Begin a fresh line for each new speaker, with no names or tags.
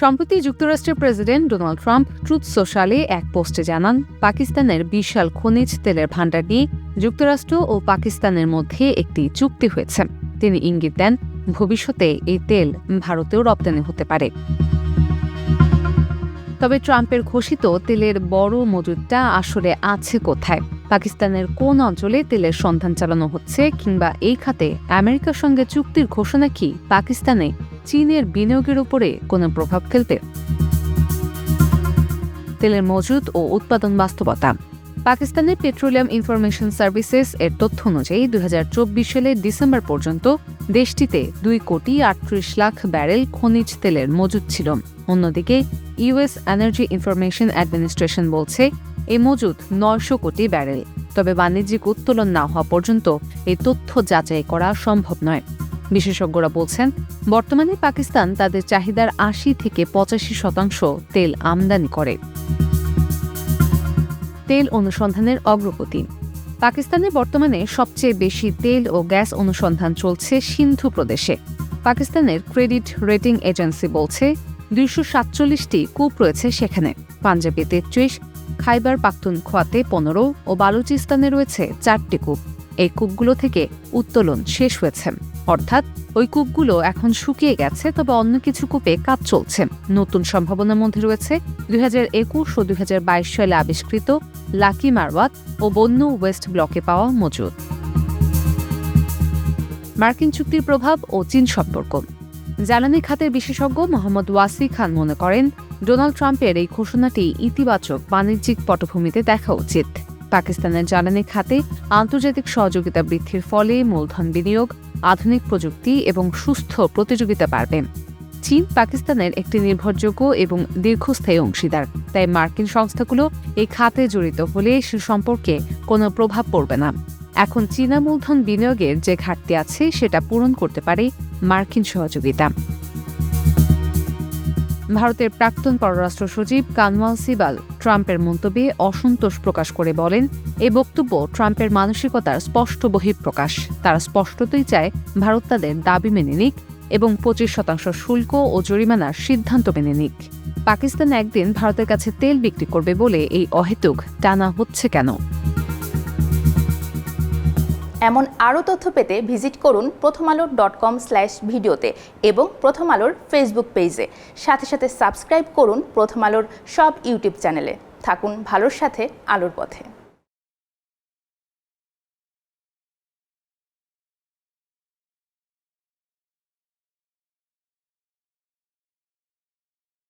সম্প্রতি যুক্তরাষ্ট্রের president Donald Trump Truth সোশ্যালে এক পোস্টে জানান, পাকিস্তানের বিশাল খনিজ তেলের ভাণ্ডার নিয়ে যুক্তরাষ্ট্র ও পাকিস্তানের মধ্যে একটি চুক্তি হয়েছে। তিনি ইঙ্গিত দেন, ভবিষ্যতে এই তেল ভারতেও রপ্তানি হতে পারে। তবে ট্রাম্পের ঘোষিত তেলের বড় মজুদটা আসলে আছে কোথায়? পাকিস্তানের কোন অঞ্চলে তেলের সন্ধান চালানো হচ্ছে কিংবা এই খাতে আমেরিকার সঙ্গে চুক্তির ঘোষণা কি পাকিস্তানে চীনের বিনিয়োগের উপরে কোনো প্রভাব ফেলবে? তেলের মজুদ ও উৎপাদন বাস্তবতা। পাকিস্তানের পেট্রোলিয়াম ইনফরমেশন সার্ভিসেস এর তথ্য অনুযায়ী দুই হাজার চব্বিশ সালের ডিসেম্বর পর্যন্ত দেশটিতে দুই কোটি আটত্রিশ লাখ ব্যারেল খনিজ তেলের মজুদ ছিল। অন্যদিকে ইউএস এনার্জি ইনফরমেশন অ্যাডমিনিস্ট্রেশন বলছে এই মজুদ নয়শো কোটি ব্যারেল। তবে বাণিজ্যিক উত্তোলন না হওয়া পর্যন্ত এই তথ্য যাচাই করা সম্ভব নয়। বিশেষজ্ঞরা বলছেন, বর্তমানে পাকিস্তান তাদের চাহিদার আশি থেকে পঁচাশি শতাংশ তেল আমদানি করে। তেল অনুসন্ধানের অগ্রগতি। পাকিস্তানে বর্তমানে সবচেয়ে বেশি তেল ও গ্যাস অনুসন্ধান চলছে সিন্ধু প্রদেশে। পাকিস্তানের ক্রেডিট রেটিং এজেন্সি বলছে, দুইশো সাতচল্লিশটি কূপ রয়েছে সেখানে। পাঞ্জাবে তেত্রিশ খাইবার পাখতুনখোয়াতে পনেরো ও বালুচিস্তানে রয়েছে চারটি কূপ। এই কূপগুলো থেকে উত্তোলন শেষ হয়েছে। অর্থাৎ, ওই কূপগুলো এখন শুকিয়ে গেছে, তবে অন্য কিছু কূপে কাজ চলছে। নতুন সম্ভাবনার মধ্যে রয়েছে দুই ও দুই হাজার বাইশ সালে আবিষ্কৃত লাকি মারওয়াত ও বন্য ওয়েস্ট ব্লকে পাওয়া মজুদ। মার্কিন চুক্তির প্রভাব ও চীন সম্পর্ক। জ্বালানি খাতের বিশেষজ্ঞ মোহাম্মদ ওয়াসি খান মনে করেন, ডোনাল্ড ট্রাম্পের এই ঘোষণাটি ইতিবাচক বাণিজ্যিক পটভূমিতে দেখা উচিত। পাকিস্তানের জ্বালানি খাতে আন্তর্জাতিক সহযোগিতা বৃদ্ধির ফলে মূলধন বিনিয়োগ, আধুনিক প্রযুক্তি এবং সুস্থ প্রতিযোগিতা বাড়বে। চীন পাকিস্তানের একটি নির্ভরযোগ্য এবং দীর্ঘস্থায়ী অংশীদার, তাই মার্কিন সংস্থাগুলো এই খাতে জড়িত হলে সে সম্পর্কে কোনো প্রভাব পড়বে না। এখন চীনা মূলধন বিনিয়োগের যে ঘাটতি আছে, সেটা পূরণ করতে পারে মার্কিন সহযোগিতা। ভারতের প্রাক্তন পররাষ্ট্র সচিব কানওয়াল সিবাল ট্রাম্পের মন্তব্যে অসন্তোষ প্রকাশ করে বলেন এই বক্তব্য ট্রাম্পের মানসিকতার স্পষ্ট বহিঃপ্রকাশ। তারা স্পষ্টতই চায় ভারত তাদের দাবি মেনে নিক এবং পঁচিশ শতাংশ শুল্ক ও জরিমানার সিদ্ধান্ত মেনে নিক। পাকিস্তান একদিন ভারতের কাছে তেল বিক্রি করবে বলে এই অহেতুক টানা হচ্ছে কেন?
এমন আরও তথ্য পেতে ভিজিট করুন প্রথম আলো ডট কম স্ল্যাশ ভিডিওতে এবং প্রথম আলোর ফেসবুক পেজে। সাথে সাথে সাবস্ক্রাইব করুন প্রথম আলোর সব ইউটিউব চ্যানেলে। থাকুন ভালোর সাথে আলোর পথে।